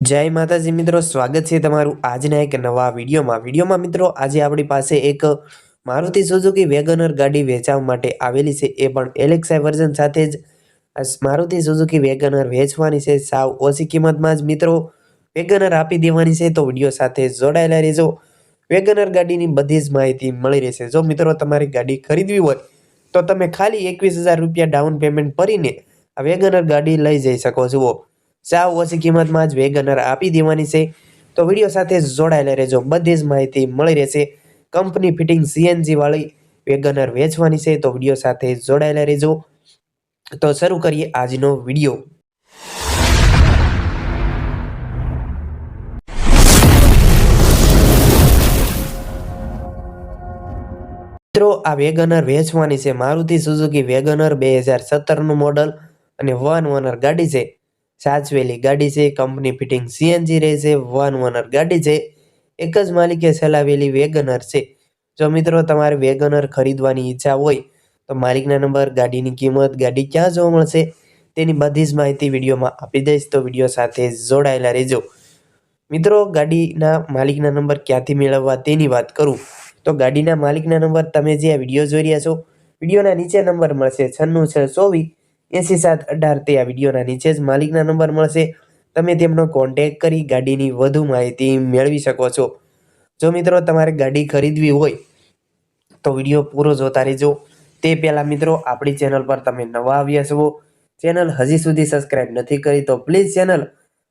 જય માતાજી મિત્રો, સ્વાગત છે તમારું આજના એક નવા વિડીયોમાં. વિડીયોમાં મિત્રો, આજે આપણી પાસે એક મારુતિ સુઝુકી વેગનર ગાડી વેચાવા માટે આવેલી છે. એ પણ એલેક્સાઈ વર્ઝન સાથે જ મારુતિ સુઝુકી વેગનર વેચવાની છે. સાવ ઓછી કિંમતમાં જ મિત્રો, વેગનર આપી દેવાની છે. તો વીડિયો સાથે જોડાયેલા રહેજો. વેગનર ગાડીની બધી જ માહિતી મળી રહેશે. જો મિત્રો, તમારી ગાડી ખરીદવી હોય, તો તમે ખાલી એકવીસ હજાર રૂપિયા ડાઉન પેમેન્ટ ભરીને આ વેગનર ગાડી લઈ જઈ શકો છો. સાવ ઓછી કિંમતમાં જ વેગનર આપી દેવાની છે. તો વીડિયો સાથે જોડાયેલા રહેજો. બધી જ માહિતી મળી રહેશે. કંપની ફિટિંગ સીએનજી વાળી વેગનર વેચવાની છે. તો વીડિયો સાથે જોડાયેલા રહેજો. તો શરૂ કરીએ આજનો વીડિયો. મિત્રો, આ વેગનર વેચવાની છે. મારુતિ સુઝુકી વેગનર બે હજાર સત્તરનું મોડલ અને વન ઓનર ગાડી છે. સાચવેલી ગાડી છે, કંપની ફિટિંગ સીએનજી રહેશે વન ઓનર ગાડી છે, એક જ માલિકે ચલાવેલી વેગનર છે. જો મિત્રો તમારે વેગનર ખરીદવાની ઈચ્છા હોય, તો માલિકના નંબર, ગાડીની કિંમત, ગાડી ક્યાં જોવા મળશે તેની બધી જ માહિતી વિડીયોમાં આપી દઈશ, તો વીડિયો સાથે જોડાયેલા રહેજો. મિત્રો, ગાડીના માલિકના નંબર ક્યાંથી મેળવવા તેની વાત કરું. તો ગાડીના માલિકના નંબર તમે જે આ વીડિયો જોઈ રહ્યા છો, વિડીયોના નીચે નંબર મળશે છન્નું છ ચોવીસ એંસી સાત અઢાર તે આ વિડીયોના નીચે જ માલિકના નંબર મળશે. તમે તેમનો કોન્ટેક કરી ગાડીની વધુ માહિતી મેળવી શકો છો. જો મિત્રો તમારે ગાડી ખરીદવી હોય, તો વીડિયો પૂરો જોતા રહેજો. તે પહેલાં મિત્રો આપણી ચેનલ પર તમે નવા આવ્યા છો, ચેનલ હજી સુધી સબસ્ક્રાઇબ નથી કરી, તો પ્લીઝ ચેનલ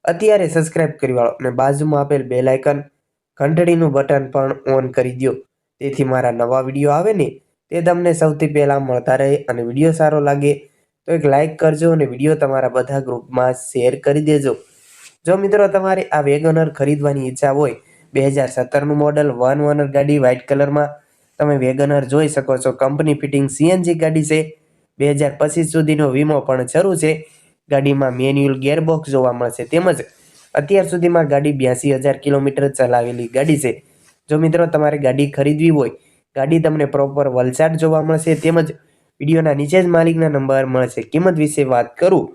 અત્યારે સબસ્ક્રાઇબ કરી વાળો અને બાજુમાં આપેલ બે લાઇકન ઘંટડીનું બટન પણ ઓન કરી દો તેથી મારા નવા વીડિયો આવે ને, તે તમને સૌથી પહેલાં મળતા રહે અને વીડિયો સારો લાગે તો એક લાઇક કરજો અને વીડિયો તમારા બધા ગ્રુપમાં શેર કરી દેજો. જો મિત્રો તમારે આ વેગનર ખરીદવાની ઈચ્છા હોય, બે હજાર સત્તરનું મોડલ વન ઓનર ગાડી વ્હાઇટ કલરમાં તમે વેગનર જોઈ શકો છો. કંપની ફિટિંગ સીએનજી ગાડી છે. બે હજાર પચીસ સુધીનો વીમો પણ શરૂ છે. ગાડીમાં મેન્યુઅલ ગેરબોક્સ જોવા મળશે તેમજ અત્યાર સુધીમાં ગાડી બ્યાસી હજાર કિલોમીટર ચલાવેલી ગાડી છે. જો મિત્રો તમારે ગાડી ખરીદવી હોય, ગાડી તમને પ્રોપર વલસાડ જોવા મળશે તેમજ વિડીયોના નીચે જ માલિકના નંબર મળશે. કિંમત વિશે વાત કરું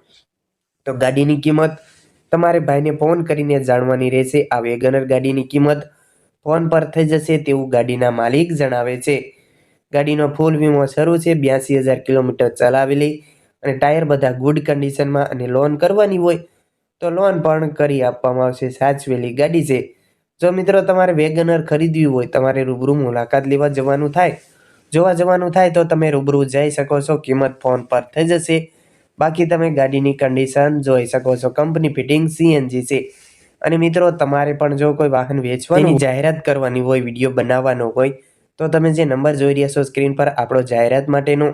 તો ગાડીની કિંમત તમારે ભાઈને ફોન કરીને જાણવાની રહેશે. આ વેગનર ગાડીની કિંમત ફોન પર થઈ જશે તેવું ગાડીના માલિક જણાવે છે. ગાડીનો ફૂલ વીમો શરૂ છે. બ્યાસી હજાર કિલોમીટર ચલાવેલી અને ટાયર બધા ગુડ કન્ડિશનમાં અને લોન કરવાની હોય તો લોન પણ કરી આપવામાં આવશે. સાચવેલી ગાડી છે. જો મિત્રો તમારે વેગનર ખરીદવી હોય તમારે રૂબરૂ મુલાકાત લેવા જવાનું થાય જોવા જવાનું થાય તો તમે રૂબરૂ જઈ શકો છો. કિંમત ફોન પર થઈ જશે. બાકી તમે ગાડીની કન્ડિશન જોઈ શકો છો. કંપની ફિટિંગ સીએનજી છે. અને મિત્રો તમારે પણ જો કોઈ વાહન વેચવાની જાહેરાત કરવાની હોય વીડિયો બનાવવાનો હોય તો તમે જે નંબર જોઈ રહ્યા છો સ્ક્રીન પર આપણો જાહેરાત માટેનો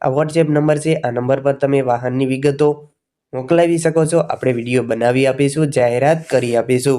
આ વોટ્સએપ નંબર છે. આ નંબર પર તમે વાહનની વિગતો મોકલાવી શકો છો. આપણે વીડિયો બનાવી આપીશું જાહેરાત કરી આપીશું.